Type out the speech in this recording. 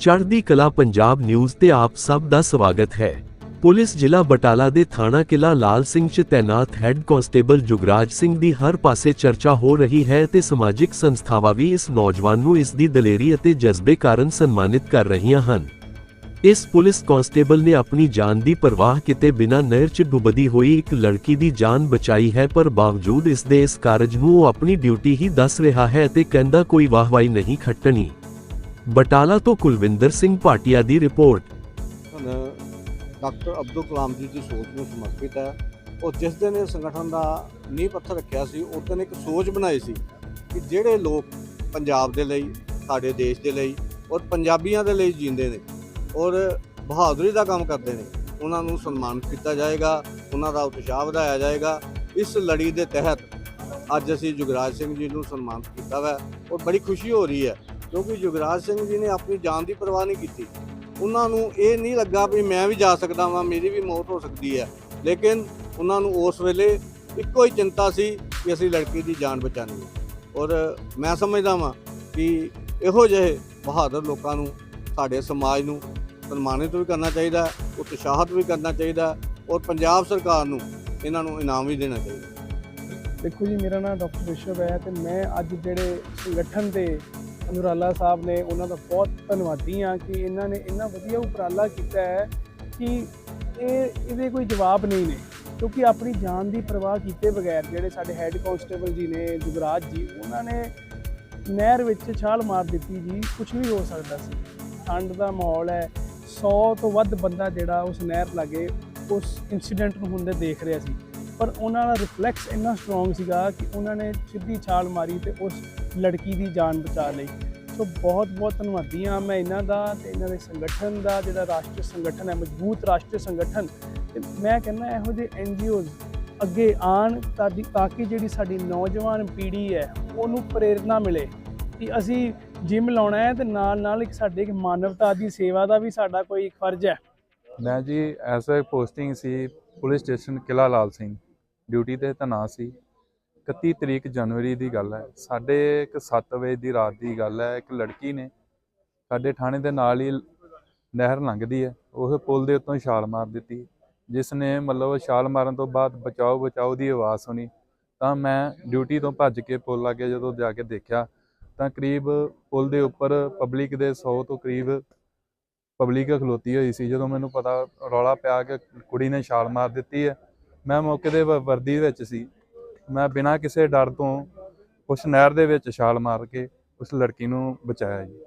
ਚੜ੍ਹਦੀ ਕਲਾ ਪੰਜਾਬ ਨਿਊਜ਼ ਤੇ ਆਪ ਸਭ ਦਾ ਸਵਾਗਤ ਹੈ। ਪੁਲਿਸ ਜ਼ਿਲ੍ਹਾ ਬਟਾਲਾ ਦੇ ਥਾਣਾ ਕਿਲਾ ਲਾਲ ਸਿੰਘ 'ਚ ਤੈਨਾਤ ਹੈੱਡ ਕਾਂਸਟੇਬਲ ਜੁਗਰਾਜ ਸਿੰਘ ਦੀ ਹਰ ਪਾਸੇ ਚਰਚਾ ਹੋ ਰਹੀ ਹੈ ਤੇ ਸਮਾਜਿਕ ਸੰਸਥਾਵਾਂ ਵੀ ਇਸ ਨੌਜਵਾਨ ਨੂੰ ਇਸ ਦੀ ਦਲੇਰੀ ਅਤੇ ਜਜ਼ਬੇ ਕਾਰਨ ਸਨਮਾਨਿਤ ਕਰ ਰਹੀਆਂ ਹਨ। ਇਸ ਪੁਲਿਸ ਕਾਂਸਟੇਬਲ ਨੇ ਆਪਣੀ ਜਾਨ ਦੀ ਪਰਵਾਹ ਕੀਤੇ ਬਿਨਾਂ ਨਹਿਰ 'ਚ ਡੁੱਬਦੀ ਹੋਈ ਇੱਕ ਲੜਕੀ ਦੀ ਜਾਨ ਬਚਾਈ ਹੈ, ਪਰ ਬਾਵਜੂਦ ਇਸ ਦੇ ਇਸ ਕਾਰਜ ਨੂੰ ਉਹ ਆਪਣੀ ਡਿਊਟੀ ਹੀ ਦੱਸ ਰਿਹਾ ਹੈ ਤੇ ਕਹਿੰਦਾ ਕੋਈ ਵਾਹਵਾਈ ਨਹੀਂ ਖੱਟਣੀ। ਬਟਾਲਾ ਤੋਂ ਕੁਲਵਿੰਦਰ ਸਿੰਘ ਭਾਟੀਆ ਦੀ ਰਿਪੋਰਟ। ਡਾਕਟਰ ਅਬਦੁਲ ਕਲਾਮ ਜੀ ਦੀ ਸੋਚ ਨੂੰ ਸਮਰਪਿਤ ਹੈ। ਉਹ ਜਿਸ ਦਿਨ ਇਹ ਸੰਗਠਨ ਦਾ ਨੀਂਹ ਪੱਥਰ ਰੱਖਿਆ ਸੀ, ਉਸ ਦਿਨ ਇੱਕ ਸੋਚ ਬਣਾਈ ਸੀ ਕਿ ਜਿਹੜੇ ਲੋਕ ਪੰਜਾਬ ਦੇ ਲਈ, ਸਾਡੇ ਦੇਸ਼ ਦੇ ਲਈ ਔਰ ਪੰਜਾਬੀਆਂ ਦੇ ਲਈ ਜੀਂਦੇ ਨੇ ਔਰ ਬਹਾਦਰੀ ਦਾ ਕੰਮ ਕਰਦੇ ਨੇ, ਉਹਨਾਂ ਨੂੰ ਸਨਮਾਨਿਤ ਕੀਤਾ ਜਾਏਗਾ, ਉਹਨਾਂ ਦਾ ਉਤਸ਼ਾਹ ਵਧਾਇਆ ਜਾਏਗਾ। ਇਸ ਲੜੀ ਦੇ ਤਹਿਤ ਅੱਜ ਅਸੀਂ ਜੁਗਰਾਜ ਸਿੰਘ ਜੀ ਨੂੰ ਸਨਮਾਨਿਤ ਕੀਤਾ ਵਾ। ਔਰ ਬੜੀ ਖੁਸ਼ੀ ਹੋ ਰਹੀ ਹੈ ਕਿਉਂਕਿ ਜੁਗਰਾਜ ਸਿੰਘ ਜੀ ਨੇ ਆਪਣੀ ਜਾਨ ਦੀ ਪਰਵਾਹ ਨਹੀਂ ਕੀਤੀ। ਉਹਨਾਂ ਨੂੰ ਇਹ ਨਹੀਂ ਲੱਗਾ ਵੀ ਮੈਂ ਵੀ ਜਾ ਸਕਦਾ ਵਾਂ ਮੇਰੀ ਵੀ ਮੌਤ ਹੋ ਸਕਦੀ ਹੈ। ਲੇਕਿਨ ਉਹਨਾਂ ਨੂੰ ਉਸ ਵੇਲੇ ਇੱਕੋ ਹੀ ਚਿੰਤਾ ਸੀ ਕਿ ਅਸੀਂ ਲੜਕੀ ਦੀ ਜਾਨ ਬਚਾਉਣੀ ਹੈ। ਔਰ ਮੈਂ ਸਮਝਦਾ ਵਾਂ ਕਿ ਇਹੋ ਜਿਹੇ ਬਹਾਦਰ ਲੋਕਾਂ ਨੂੰ ਸਾਡੇ ਸਮਾਜ ਨੂੰ ਸਨਮਾਨਿਤ ਵੀ ਕਰਨਾ ਚਾਹੀਦਾ ਹੈ, ਉਤਸ਼ਾਹਿਤ ਵੀ ਕਰਨਾ ਚਾਹੀਦਾ ਔਰ ਪੰਜਾਬ ਸਰਕਾਰ ਨੂੰ ਇਹਨਾਂ ਨੂੰ ਇਨਾਮ ਵੀ ਦੇਣਾ ਚਾਹੀਦਾ। ਦੇਖੋ ਜੀ ਮੇਰਾ ਨਾਮ ਡਾਕਟਰ ਰਿਸ਼ਵ ਹੈ ਤੇ ਮੈਂ ਅੱਜ ਜਿਹੜੇ ਸੰਗਠਨ ਦੇ ਅਨੁਰਾਲਾ ਸਾਹਿਬ ਨੇ ਉਹਨਾਂ ਦਾ ਬਹੁਤ ਧੰਨਵਾਦੀ ਹਾਂ ਕਿ ਇਹਨਾਂ ਨੇ ਇੰਨਾ ਵਧੀਆ ਉਪਰਾਲਾ ਕੀਤਾ ਹੈ ਕਿ ਇਹ, ਇਹਦੇ ਕੋਈ ਜਵਾਬ ਨਹੀਂ ਨੇ। ਕਿਉਂਕਿ ਆਪਣੀ ਜਾਨ ਦੀ ਪਰਵਾਹ ਕੀਤੇ ਬਗੈਰ ਜਿਹੜੇ ਸਾਡੇ ਹੈੱਡ ਕਾਂਸਟੇਬਲ ਜੀ ਨੇ, ਜੁਗਰਾਜ ਜੀ, ਉਹਨਾਂ ਨੇ ਨਹਿਰ ਵਿੱਚ ਛਾਲ ਮਾਰ ਦਿੱਤੀ ਜੀ ਕੁਝ ਵੀ ਹੋ ਸਕਦਾ ਸੀ। ਠੰਡ ਦਾ ਮਾਹੌਲ ਹੈ 100 ਤੋਂ ਵੱਧ ਬੰਦਾ ਜਿਹੜਾ ਉਸ ਨਹਿਰ ਲਾਗੇ ਉਸ ਇਨਸੀਡੈਂਟ ਨੂੰ ਹੁੰਦੇ ਦੇਖ ਰਿਹਾ ਸੀ। ਪਰ ਉਹਨਾਂ ਦਾ ਰਿਫਲੈਕਸ ਇੰਨਾ ਸਟਰੋਂਗ ਸੀਗਾ ਕਿ ਉਹਨਾਂ ਨੇ ਸਿੱਧੀ ਛਾਲ ਮਾਰੀ ਤੇ ਉਸ ਲੜਕੀ ਦੀ ਜਾਨ ਬਚਾ ਲਈ। ਸੋ ਬਹੁਤ ਬਹੁਤ ਧੰਨਵਾਦੀ ਹਾਂ ਮੈਂ ਇਹਨਾਂ ਦਾ ਤੇ ਇਹਨਾਂ ਦੇ ਸੰਗਠਨ ਦਾ, ਜਿਹੜਾ ਰਾਸ਼ਟਰੀ ਸੰਗਠਨ ਹੈ, ਮਜ਼ਬੂਤ ਰਾਸ਼ਟਰੀ ਸੰਗਠਨ। ਤੇ ਮੈਂ ਕਹਿੰਦਾ ਇਹੋ ਜਿਹੇ ਐਨਜੀਓਜ਼ ਅੱਗੇ ਆਣ ਤਾਂ ਕਿ- ਤਾਂ ਕਿ ਜਿਹੜੀ ਸਾਡੀ ਨੌਜਵਾਨ ਪੀੜ੍ਹੀ ਹੈ, ਉਹਨੂੰ ਪ੍ਰੇਰਣਾ ਮਿਲੇ ਕਿ ਅਸੀਂ ਜਿਮ ਲਾਉਣਾ ਹੈ ਤੇ ਨਾਲ ਨਾਲ ਇੱਕ ਸਾਡੇ ਇੱਕ ਮਾਨਵਤਾ ਦੀ ਸੇਵਾ ਦਾ ਵੀ ਸਾਡਾ ਕੋਈ ਫਰਜ਼ ਹੈ। ਮੈਂ ਜੀ ਐਸ ਪੋਸਟਿੰਗ ਸੀ, police station Qila Lal Singh. Duty ਤੇ ਤੈਨਾਤ ਸੀ। 31 ਤਰੀਕ ਜਨਵਰੀ ਦੀ ਗੱਲ ਹੈ। ਸਾਡੇ ਇੱਕ 7 ਵਜੇ ਦੀ ਰਾਤ ਦੀ ਗੱਲ ਹੈ। ਇੱਕ ਲੜਕੀ ਨੇ ਸਾਡੇ ਥਾਣੇ ਦੇ ਨਾਲ ਹੀ ਨਹਿਰ ਲੰਘਦੀ ਹੈ। ਉਸ ਪੁਲ ਦੇ ਉੱਤੋਂ ਛਾਲ ਮਾਰ ਦਿੱਤੀ। ਜਿਸ ਨੇ ਮਤਲਬ ਛਾਲ ਮਾਰਨ ਤੋਂ ਬਾਅਦ ਬਚਾਓ ਬਚਾਓ ਦੀ ਆਵਾਜ਼ ਸੁਣੀ। ਤਾਂ ਮੈਂ ਡਿਊਟੀ ਤੋਂ ਭੱਜ ਕੇ ਪੁਲ ਲਾਗੇ ਜਦੋਂ ਜਾ ਕੇ ਦੇਖਿਆ, ਤਾਂ ਕਰੀਬ ਪੁਲ ਦੇ ਉੱਪਰ ਪਬਲਿਕ ਦੇ 100 ਤੋਂ ਕਰੀਬ ਪਬਲਿਕ ਖਲੋਤੀ ਹੋਈ ਸੀ। ਜਦੋਂ ਮੈਨੂੰ ਪਤਾ ਰੌਲਾ ਪਿਆ ਕਿ ਕੁੜੀ ਨੇ ਛਾਲ ਮਾਰ ਦਿੱਤੀ ਹੈ ਮੈਂ ਮੌਕੇ ਦੇ ਵਰਦੀ ਵਿੱਚ ਸੀ। ਮੈਂ ਬਿਨਾਂ ਕਿਸੇ ਡਰ ਤੋਂ ਉਸ ਨਹਿਰ ਦੇ ਵਿੱਚ ਛਾਲ ਮਾਰ ਕੇ ਉਸ ਲੜਕੀ ਨੂੰ ਬਚਾਇਆ ਜੀ।